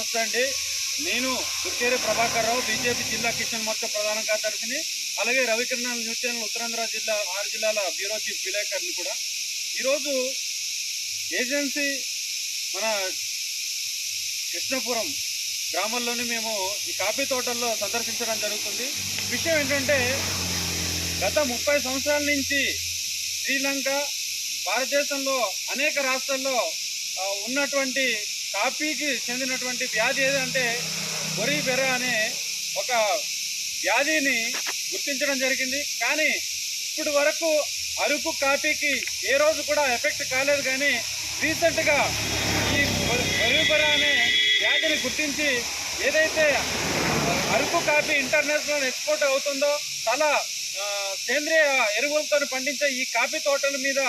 నమస్తే అండి నేను దుర్కేరి ప్రభాకర్ రావు బీజేపీ జిల్లా కిషన్ మోర్చా ప్రధాన కార్యదర్శిని అలాగే రవికిరణ న్యూస్ ఛానల్ ఉత్తరాంధ్ర జిల్లా ఆరు జిల్లాల బ్యూరో చీఫ్ విలేకర్ని కూడా. ఈరోజు ఏజెన్సీ మన కృష్ణపురం గ్రామంలోని మేము ఈ కాఫీ తోటల్లో సందర్శించడం జరుగుతుంది. విషయం ఏంటంటే గత ముప్పై సంవత్సరాల నుంచి శ్రీలంక భారతదేశంలో అనేక రాష్ట్రాల్లో ఉన్నటువంటి కాఫీకి చెందినటువంటి వ్యాధి ఏదంటే బొరిబెర అనే ఒక వ్యాధిని గుర్తించడం జరిగింది. కానీ ఇప్పటి వరకు అరకు కాఫీకి ఏ రోజు కూడా ఎఫెక్ట్ కాలేదు. కానీ రీసెంట్గా ఈ బొరిబెర అనే వ్యాధిని గుర్తించి ఏదైతే అరకు కాఫీ ఇంటర్నేషనల్ ఎక్స్పోర్ట్ అవుతుందో చాలా సేంద్రియ ఎరువులతో పండించే ఈ కాఫీ తోటల మీద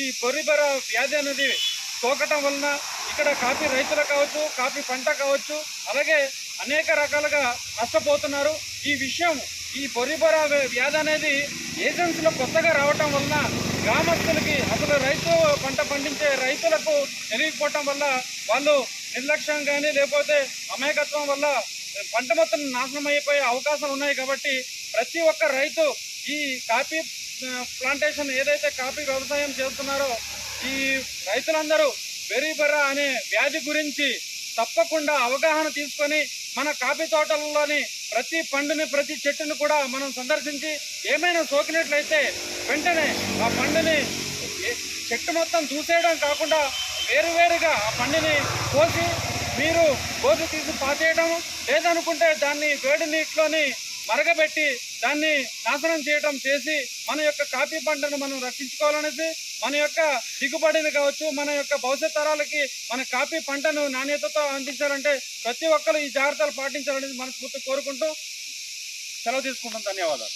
ఈ బొరిబెర వ్యాధి అనేది సోకటం వలన ఇక్కడ కాఫీ రైతులు కావచ్చు కాఫీ పంట కావచ్చు అలాగే అనేక రకాలుగా నష్టపోతున్నారు. ఈ విషయం ఈ బొరిబొర వ్యాధి అనేది ఏజెన్సీలో కొత్తగా రావటం వలన గ్రామస్తులకి అసలు రైతు పంట పండించే రైతులకు తెలియకపోవటం వల్ల వాళ్ళు నిర్లక్ష్యం కానీ లేకపోతే అమాయకత్వం వల్ల పంట మొత్తం నాశనం అయిపోయే అవకాశాలు ఉన్నాయి కాబట్టి ప్రతి ఒక్క రైతు ఈ కాఫీ ప్లాంటేషన్ ఏదైతే కాఫీ వ్యవసాయం చేస్తున్నారో ఈ రైతులందరూ బెరీబెర్ర అనే వ్యాధి గురించి తప్పకుండా అవగాహన తీసుకొని మన కాఫీ తోటలలోని ప్రతి పండుని ప్రతి చెట్టును కూడా మనం సందర్శించి ఏమైనా సోకినట్లయితే వెంటనే ఆ పండుని చెట్టు మొత్తం చూసేయడం కాకుండా వేరువేరుగా ఆ పండుని కోసి మీరు కోసి తీసి పాతేయడం లేదనుకుంటే దాన్ని వేడి నీటిలోని మరగబెట్టి దాన్ని నాశనం చేయడం చేసి మన యొక్క కాఫీ పంటను మనం రక్షించుకోవాలనేసి మన యొక్క దిగుబడిని కావచ్చు మన యొక్క భవిష్యత్ తరాలకి మన కాఫీ పంటను నాణ్యతతో అందించాలంటే ప్రతి ఒక్కరు ఈ జాగ్రత్తలు పాటించాలనేది మనస్ఫూర్తి కోరుకుంటూ సెలవు తీసుకుంటాం ధన్యవాదాలు.